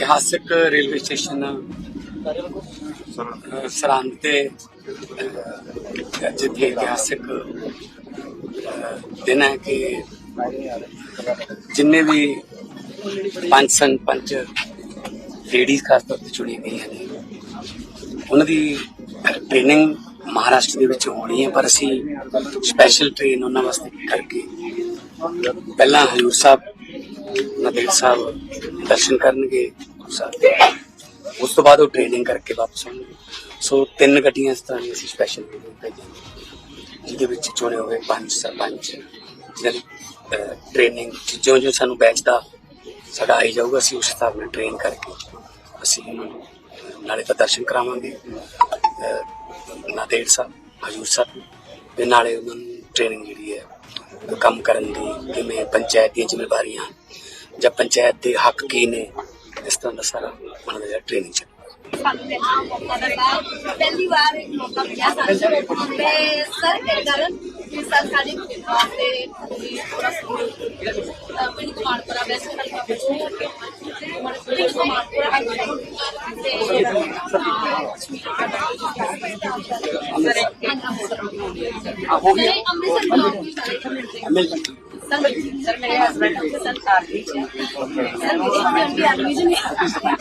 ਇਤਿਹਾਸਿਕ railway station Sirhind ਤੇ ਜਿੱਥੇ ਇਤਿਹਾਸਿਕ ਦਿਨ ਹੈ ਕਿ ਜਿੰਨੇ ਵੀ ਪੰਜ ਸਨ, ਪੰਜ ਲੇਡੀਜ਼ ਖਾਸ ਤੌਰ ਤੇ ਚੁਣੀ ਗਈਆਂ ਨੇ, ਉਹਨਾਂ ਦੀ ਟ੍ਰੇਨਿੰਗ ਮਹਾਰਾਸ਼ਟਰ ਦੇ ਵਿੱਚ ਹੋਣੀ ਹੈ, ਪਰ ਅਸੀਂ ਸਪੈਸ਼ਲ ਟ੍ਰੇਨ ਉਹਨਾਂ ਵਾਸਤੇ ਕਰਕੇ ਪਹਿਲਾਂ ਹਜੂਰ ਸਾਹਿਬ, ਨਦੇੜ ਸਾਹਿਬ ਦਰਸ਼ਨ ਕਰਨਗੇ। ਗੁਰੂ ਸਾਹਿਬ ਉਸ ਤੋਂ ਬਾਅਦ ਉਹ ਟ੍ਰੇਨਿੰਗ ਕਰਕੇ ਵਾਪਸ ਆਉਣਗੇ। ਸੋ ਤਿੰਨ ਗੱਡੀਆਂ ਇਸ ਤਰ੍ਹਾਂ ਦੀਆਂ ਅਸੀਂ ਸਪੈਸ਼ਲ ਭੇਜਾਂਗੇ ਜਿਹਦੇ ਵਿੱਚ ਚੁਣੇ ਹੋਏ ਪੰਜ ਸਰਪੰਚ ਜਿਹਨਾਂ ਦੀ ਟ੍ਰੇਨਿੰਗ ਜਿਉਂ ਜਿਉਂ ਸਾਨੂੰ ਬੈਚ ਦਾ ਸਾਡਾ ਆਈ ਜਾਊਗਾ, ਅਸੀਂ ਉਸ ਹਿਸਾਬ ਨਾਲ ਟ੍ਰੇਨ ਕਰਕੇ ਅਸੀਂ ਉਹਨਾਂ ਨੂੰ ਨਾਲੇ ਤਾਂ ਦਰਸ਼ਨ ਕਰਾਵਾਂਗੇ ਨਾਦੇੜ ਸਾਹਿਬ, ਹਜੂਰ ਸਾਹਿਬ ਤੇ ਨਾਲੇ ਉਹਨਾਂ ਨੂੰ ਟ੍ਰੇਨਿੰਗ ਜਿਹੜੀ ਹੈ, ਕੰਮ ਕਰਨ ਦੀ ਕਿਵੇਂ ਪੰਚਾਇਤ ਦੀਆਂ ਜ਼ਿੰਮੇਵਾਰੀਆਂ ਜਾਂ ਪੰਚਾਇਤ ਦੇ ਹੱਕ ਕੀ ਨੇ ਇਸ ਤਰ੍ਹਾਂ ਦਾ ਸਾਰਾ ਉਹਨਾਂ ਦਾ ਟ੍ਰੇਨਿੰਗ ਚੱਲੇਗਾ ਸਾਨੂੰ ਮਿਲਿਆ ਮੌਕਾ ਦਿੱਤਾ ਪਹਿਲੀ ਵਾਰ ਇੱਕ ਮੌਕਾ ਮਿਲਿਆ ਸਾਨੂੰ। ਤੇ ਸਰ ਇਹ ਕਰਨ ਕਿ ਸਰ ਸਾਡੇ ਵਾਸਤੇ ਥੋੜਾ ਸਹਿਯੋਗ ਪਿੰਡ ਕਮਾਨਪੁਰਾ ਵੈਸੇ ਨਾਲ ਕਾਫੀ ਪਿੰਡ ਕਮਾਨਪੁਰਾ ਤੇ ਅੰਮ੍ਰਿਤਸਰ ਬਲੌਕ ਵੀ ਸਾਰੇ ਸਰ ਮੇਰੇ ਹਸਬੰਡ ਉੱਥੇ ਸਰਕਾਰ ਵਿੱਚ ਹੈ ਸਰ ਮੇਰੀ ਹਸਬੰਡ ਵੀ ਐਡਮਿਸ਼ਨ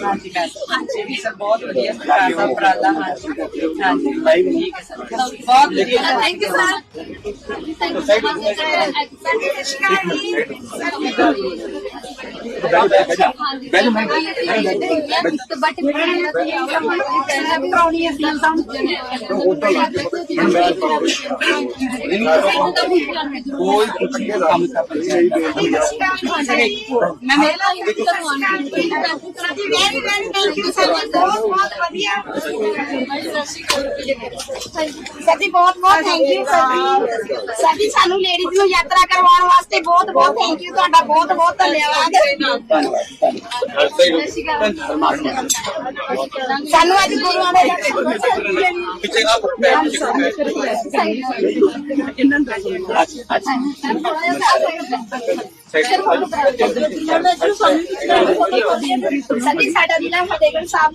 ਹਾਂਜੀ ਹਾਂਜੀ ਵੀ ਸਰ ਬਹੁਤ ਵਧੀਆ ਸਰਕਾਰ ਦਾ ਉਪਰਾਲਾ ਹਾਂਜੀ ਹਾਂਜੀ ਠੀਕ ਹੈ ਸਰ ਬਹੁਤ ਵਧੀਆ sir thank you sir thank you so much but ਕਰਾਉਣੀ ਹੈ ਸਰ ਕੋਈ ਕੁਝ ਕੰਮ ਮੈਂ ਮੇਰਾ ਕਰਵਾਉਣਾ ਸਾਡੀ ਬਹੁਤ ਬਹੁਤ ਥੈਂਕ ਯੂ ਸਰ ਸਾਡੀ ਸਾਨੂੰ ਲੇਡੀਜ਼ ਨੂੰ ਯਾਤਰਾ ਕਰਵਾਉਣ ਵਾਸਤੇ ਬਹੁਤ ਬਹੁਤ ਥੈਂਕ ਯੂ ਤੁਹਾਡਾ ਬਹੁਤ ਬਹੁਤ ਧੰਨਵਾਦ। ਸਾਨੂੰ ਅੱਜ ਗੁਰੂਆਂ ਦੇ ਪਿੱਛੇ ਆ ਸਾਡੀ ਜ਼ਿਲ੍ਹਾ ਫਤਿਹਗੜ੍ਹ ਸਾਹਿਬ